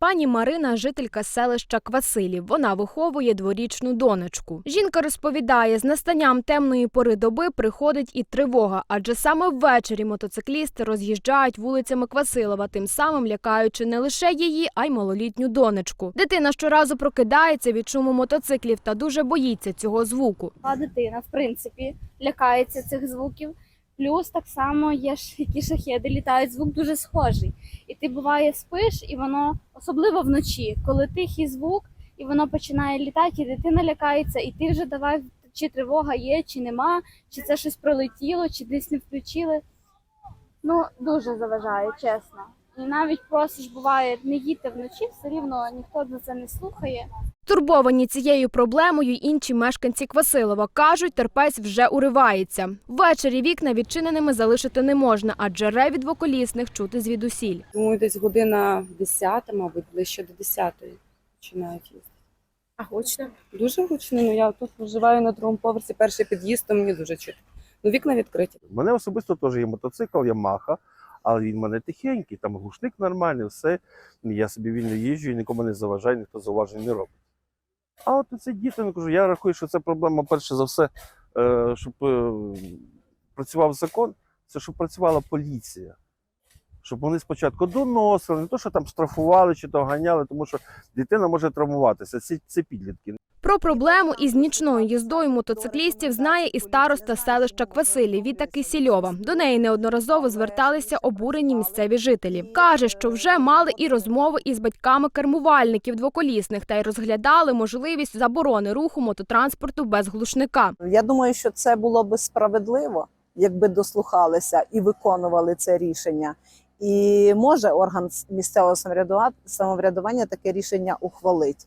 Пані Марина жителька селища Квасилів. Вона виховує дворічну донечку. Жінка розповідає, з настанням темної пори доби приходить і тривога, адже саме ввечері мотоциклісти роз'їжджають вулицями Квасилова, тим самим лякаючи не лише її, а й малолітню донечку. Дитина щоразу прокидається від шуму мотоциклів та дуже боїться цього звуку. А дитина, в принципі, лякається цих звуків. Плюс так само є ж які шахеди літають, звук дуже схожий. І ти буває спиш, і воно особливо вночі, коли тихий звук, і воно починає літати, і дитина лякається, і ти вже давай чи тривога є, чи нема, чи це щось пролетіло, чи десь не включили. Ну, дуже заважає, чесно. І навіть просиш, буває, не їдьте вночі, все рівно ніхто за це не слухає. Турбовані цією проблемою інші мешканці Квасилова кажуть, терпець вже уривається. Ввечері вікна відчиненими залишити не можна, адже реві двоколісних чути звідусіль. Думаю, десь година 10, мабуть, ближче до 10 починають їздити. А гучно? Дуже гучно. Ну я тут проживаю на другому поверсі, перший під'їзд, то мені дуже чутно. Ну, вікна відкриті. У мене особисто теж є мотоцикл, Ямаха, але він в мене тихенький, там глушник нормальний, все. Я собі вільно їжджу і нікому не заважаю, ніхто зауважень не робить. А от це діти, ну, кажу, я рахую, що це проблема, перше за все, е, щоб е, працював закон, це щоб працювала поліція. Щоб вони спочатку доносили, не то, що там штрафували чи то ганяли, тому що дитина може травмуватися. Це, це підлітки. Про проблему із нічною їздою мотоциклістів знає і староста селища Квасилів Віта Кисільова. До неї неодноразово зверталися обурені місцеві жителі. Каже, що вже мали і розмови із батьками кермувальників двоколісних та й розглядали можливість заборони руху мототранспорту без глушника. Я думаю, що це було би справедливо, якби дослухалися і виконували це рішення. І може орган місцевого самоврядува- самоврядування таке рішення ухвалить.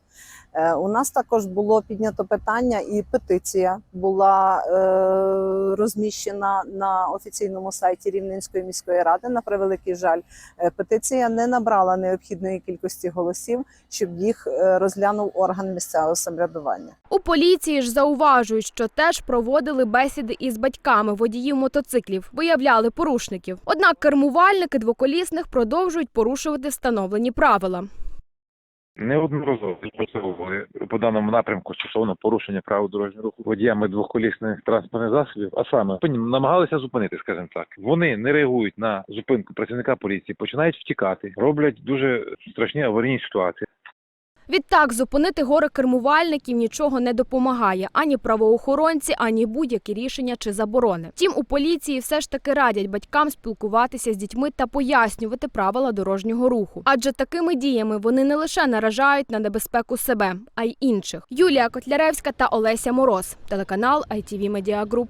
Е, У нас також було піднято питання, і петиція була е, розміщена на офіційному сайті Рівненської міської ради. На превеликий жаль, Е, петиція не набрала необхідної кількості голосів, щоб їх розглянув орган місцевого самоврядування. У поліції ж зауважують, що теж проводили бесіди із батьками водіїв мотоциклів, виявляли порушників. Однак кермувальники двоколісних продовжують порушувати встановлені правила. Неодноразово відпрацьовували по даному напрямку стосовно порушення правил дорожнього руху водіями двохколісних транспортних засобів, а саме намагалися зупинити, скажімо так. Вони не реагують на зупинку працівника поліції, починають втікати, роблять дуже страшні аварійні ситуації. Відтак зупинити горе кермувальників нічого не допомагає ані правоохоронці, ані будь-які рішення чи заборони. Втім, у поліції все ж таки радять батькам спілкуватися з дітьми та пояснювати правила дорожнього руху. Адже такими діями вони не лише наражають на небезпеку себе, а й інших. Юлія Котляревська та Олеся Мороз, телеканал ITV Media Group.